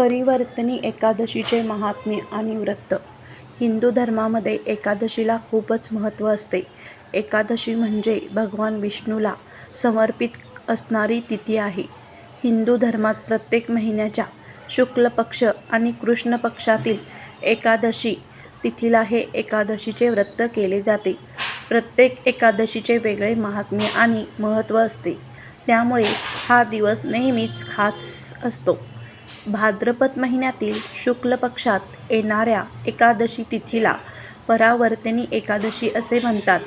परिवर्तनी एकादशीचे महात्म्य आणि व्रत हिंदू धर्मामध्ये एकादशीला खूपच महत्त्व असते. एकादशी म्हणजे भगवान विष्णूला समर्पित असणारी तिथी आहे. हिंदू धर्मात प्रत्येक महिन्याच्या शुक्ल पक्ष आणि कृष्ण पक्षातील एकादशी तिथीला हे एकादशीचे व्रत केले जाते. प्रत्येक एकादशीचे वेगळे महात्म्य आणि महत्त्व असते. त्यामुळे हा दिवस नेहमीच खास असतो. भाद्रपद महिन्यातील शुक्ल पक्षात येणाऱ्या एकादशी तिथीला परावर्तिनी एकादशी असे म्हणतात.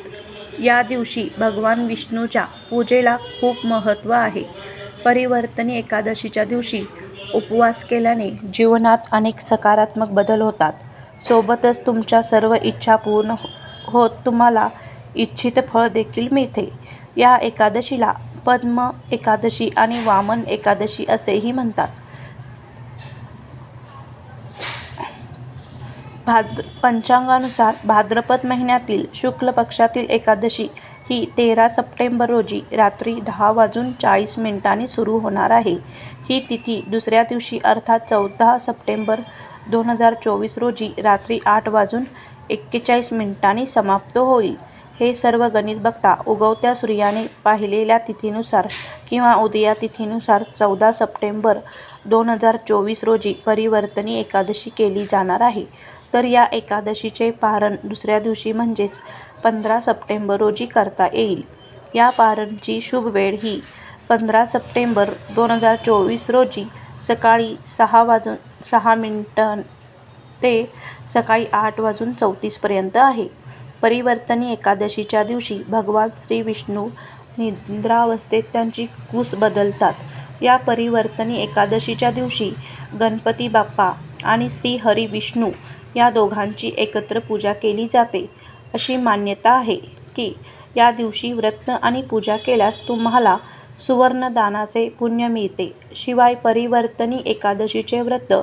या दिवशी भगवान विष्णूच्या पूजेला खूप महत्त्व आहे. परिवर्तनी एकादशीच्या दिवशी उपवास केल्याने जीवनात अनेक सकारात्मक बदल होतात. सोबतच तुमच्या सर्व इच्छा पूर्ण हो, होत तुम्हाला इच्छित फळ देखील मिळते. या एकादशीला पद्म एकादशी आणि वामन एकादशी असेही म्हणतात. पंचांगानुसार भाद्रपद महिन्यातील शुक्ल पक्षातील एकादशी ही तेरा सप्टेंबर रोजी रात्री दहा वाजून चाळीस मिनिटांनी सुरू होणार आहे. ही तिथी दुसऱ्या दिवशी अर्थात चौदा सप्टेंबर दोन हजार चोवीस रोजी रात्री आठ वाजून एक्केचाळीस मिनिटांनी समाप्त होईल. हे सर्व गणित बघता उगवत्या सूर्याने पाहिलेल्या तिथीनुसार किंवा उदया तिथीनुसार चौदा सप्टेंबर दोन हजार चोवीस रोजी परिवर्तनी एकादशी केली जाणार आहे. तर या एकादशीचे पारण दुसऱ्या दिवशी म्हणजेच पंधरा सप्टेंबर रोजी करता येईल. या पारणची शुभ वेळ ही पंधरा सप्टेंबर दोन हजार चोवीस रोजी सकाळी सहा वाजून सहा मिनटं ते सकाळी आठ वाजून चौतीसपर्यंत आहे. परिवर्तनी एकादशीच्या दिवशी भगवान श्री विष्णू निद्रावस्थेत त्यांची कूस बदलतात. या परिवर्तनी एकादशीच्या दिवशी गणपती बाप्पा आणि श्री हरी विष्णू या दोघांची एकत्र पूजा केली जाते. अशी मान्यता आहे की या दिवशी व्रत आणि पूजा केल्यास तुम्हाला सुवर्णदानाचे पुण्य मिळते. शिवाय परिवर्तनी एकादशीचे व्रत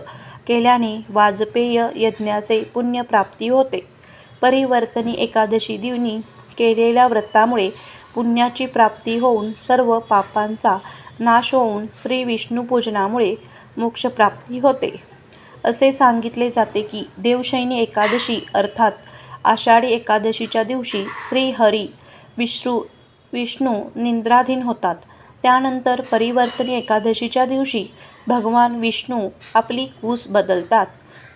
केल्याने वाजपेय यज्ञाचे पुण्य प्राप्ती होते. परिवर्तनी एकादशी दिवनी केलेल्या व्रतामुळे पुण्याची प्राप्ती होऊन सर्व पापांचा नाश होऊन श्री विष्णुपूजनामुळे मोक्षप्राप्ती होते. असे सांगितले जाते की देवशैनी एकादशी अर्थात आषाढी एकादशीच्या दिवशी श्री हरी विष्णू निंद्राधीन होतात. त्यानंतर परिवर्तनी एकादशीच्या दिवशी भगवान विष्णू आपली कूस बदलतात.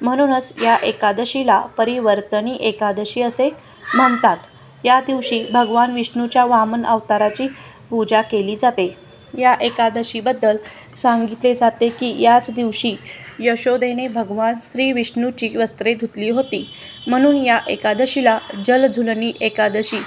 म्हणूनच या एकादशीला परिवर्तनी एकादशी असे म्हणतात. या दिवशी भगवान विष्णूच्या वामन अवताराची पूजा केली जाते. या एकादशीबद्दल सांगितले जाते की याच दिवशी यशोदेने भगवान श्री विष्णूची वस्त्रे धुतली होती. म्हणून या एकादशीला जलझुलनी एकादशी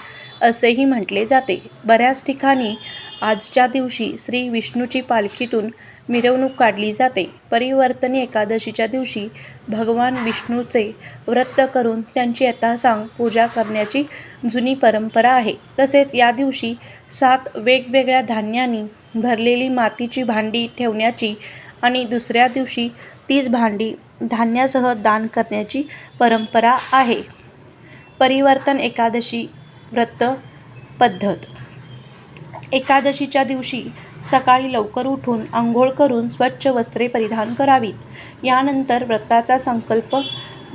असेही म्हटले जाते. बऱ्याच ठिकाणी आजच्या दिवशी श्री विष्णूची पालखीतून मिरवणूक काढली जाते. परिवर्तनी एकादशीच्या दिवशी भगवान विष्णूचे व्रत करून त्यांची यथासांग पूजा करण्याची जुनी परंपरा आहे. तसेच या दिवशी सात वेगवेगळ्या धान्यांनी भरलेली मातीची भांडी ठेवण्याची आणि दुसऱ्या दिवशी तीच भांडी धान्यासह दान करण्याची परंपरा आहे. परिवर्तन एकादशी व्रत पद्धत एकादशीच्या दिवशी सकाळी लवकर उठून अंघोळ करून स्वच्छ वस्त्रे परिधान करावीत. यानंतर व्रताचा संकल्प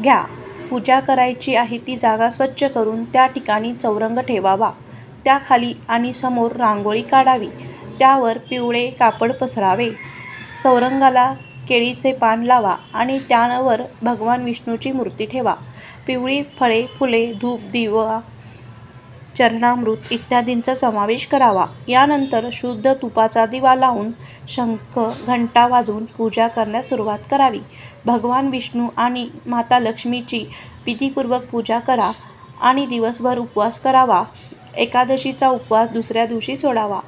घ्या. पूजा करायची आहे ती जागा स्वच्छ करून त्या ठिकाणी चौरंग ठेवावा. त्याखाली आणि समोर रांगोळी काढावी. त्यावर पिवळे कापड पसरावे. चौरंगाला केळीचे पान लावा आणि त्यावर भगवान विष्णूची मूर्ती ठेवा. पिवळी फळे, फुले, धूप, दिवा, चरणामृत इत्यादींचा समावेश करावा. यानंतर शुद्ध तुपाचा दिवा लावून शंख, घंटा वाजवून पूजा करण्यास सुरुवात करावी. भगवान विष्णू आणि माता लक्ष्मीची विधीपूर्वक पूजा करा आणि दिवसभर उपवास करावा. एकादशीचा उपवास दुसऱ्या दिवशी सोडावा.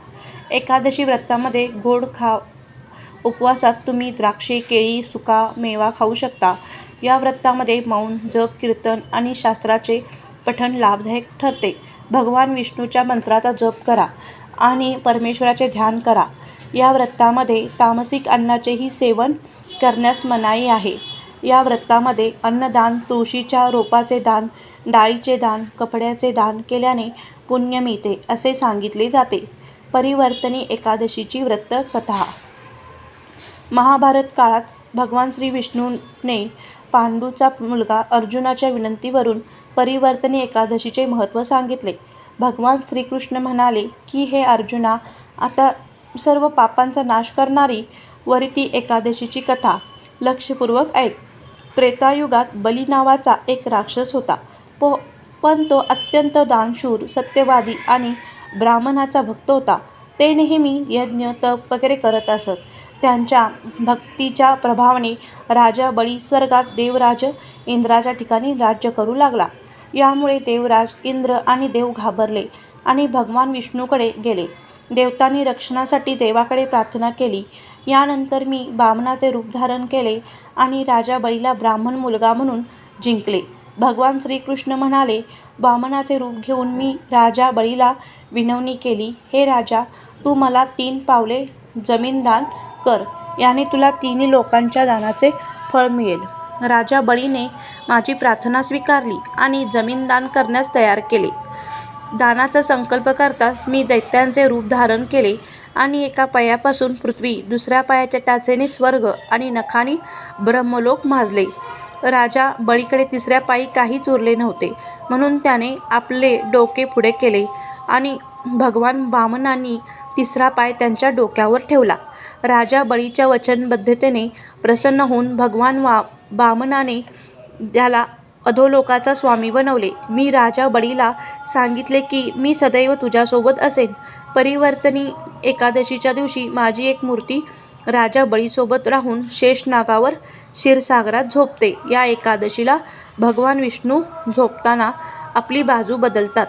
एकादशी व्रतामध्ये गोड खा. उपवासात तुम्ही द्राक्षे, केळी, सुका मेवा खाऊ शकता. या व्रतामध्ये मौन, जप, कीर्तन आणि शास्त्राचे पठण लाभदायक ठरते. भगवान विष्णूच्या मंत्राचा जप करा आणि परमेश्वराचे ध्यान करा. या व्रतामध्ये तामसिक अन्नाचेही सेवन करण्यास मनाई आहे. या व्रतामध्ये अन्नदान, तुळशीच्या रोपाचे दान, डाळीचे दान, कपड्याचे दान केल्याने पुण्य मिळते असे सांगितले जाते. परिवर्तनी एकादशीची व्रत कथा महाभारत काळात भगवान श्री विष्णूने पांडूचा मुलगा अर्जुनाच्या विनंतीवरून परिवर्तनी एकादशीचे महत्त्व सांगितले. भगवान श्रीकृष्ण म्हणाले की हे अर्जुना आता सर्व पापांचा नाश करणारी वरिती एकादशीची कथा लक्षपूर्वक ऐक. त्रेतायुगात बली नावाचा एक राक्षस होता. पण तो अत्यंत दानशूर, सत्यवादी आणि ब्राह्मणाचा भक्त होता. ते नेहमी यज्ञ, तप वगैरे करत असत. त्यांच्या भक्तीच्या प्रभावाने राजा बळी स्वर्गात देवराज इंद्राच्या ठिकाणी राज्य करू लागला. यामुळे देवराज इंद्र आणि देव घाबरले आणि भगवान विष्णूकडे गेले. देवतांनी रक्षणासाठी देवाकडे प्रार्थना केली. यानंतर मी बामणाचे रूप धारण केले आणि राजा बळीला ब्राह्मण मुलगा म्हणून जिंकले. भगवान श्रीकृष्ण म्हणाले, बामणाचे रूप घेऊन मी राजा बळीला विनवणी केली, हे राजा, तू मला तीन पावले जमीन दान कर. याने तुला तिन्ही लोकांच्या दानाचे फळ मिळेल. राजा बळीने माझी प्रार्थना स्वीकारली आणि जमीन दान करण्यास तयार केले. दानाचा संकल्प करताच मी दैत्यांचे रूप धारण केले आणि एका पायापासून पृथ्वी, दुसऱ्या पायाच्या टाचेने स्वर्ग आणि नखानी ब्रह्मलोक माजले. राजा बळीकडे तिसऱ्या पायी काहीच उरले नव्हते, म्हणून त्याने आपले डोके पुढे केले आणि भगवान वामनांनी तिसरा पाय त्यांच्या डोक्यावर ठेवला. राजा बळीच्या वचनबद्धतेने प्रसन्न होऊन भगवान वा बामनाने त्याला अधोलोकाचा स्वामी बनवले. मी राजा बळीला सांगितले की मी सदैव तुझ्यासोबत असेन. परिवर्तनी एकादशीच्या दिवशी माझी एक मूर्ती राजा बळीसोबत राहून शेषनागावर क्षीरसागरात झोपते. या एकादशीला भगवान विष्णू झोपताना आपली बाजू बदलतात.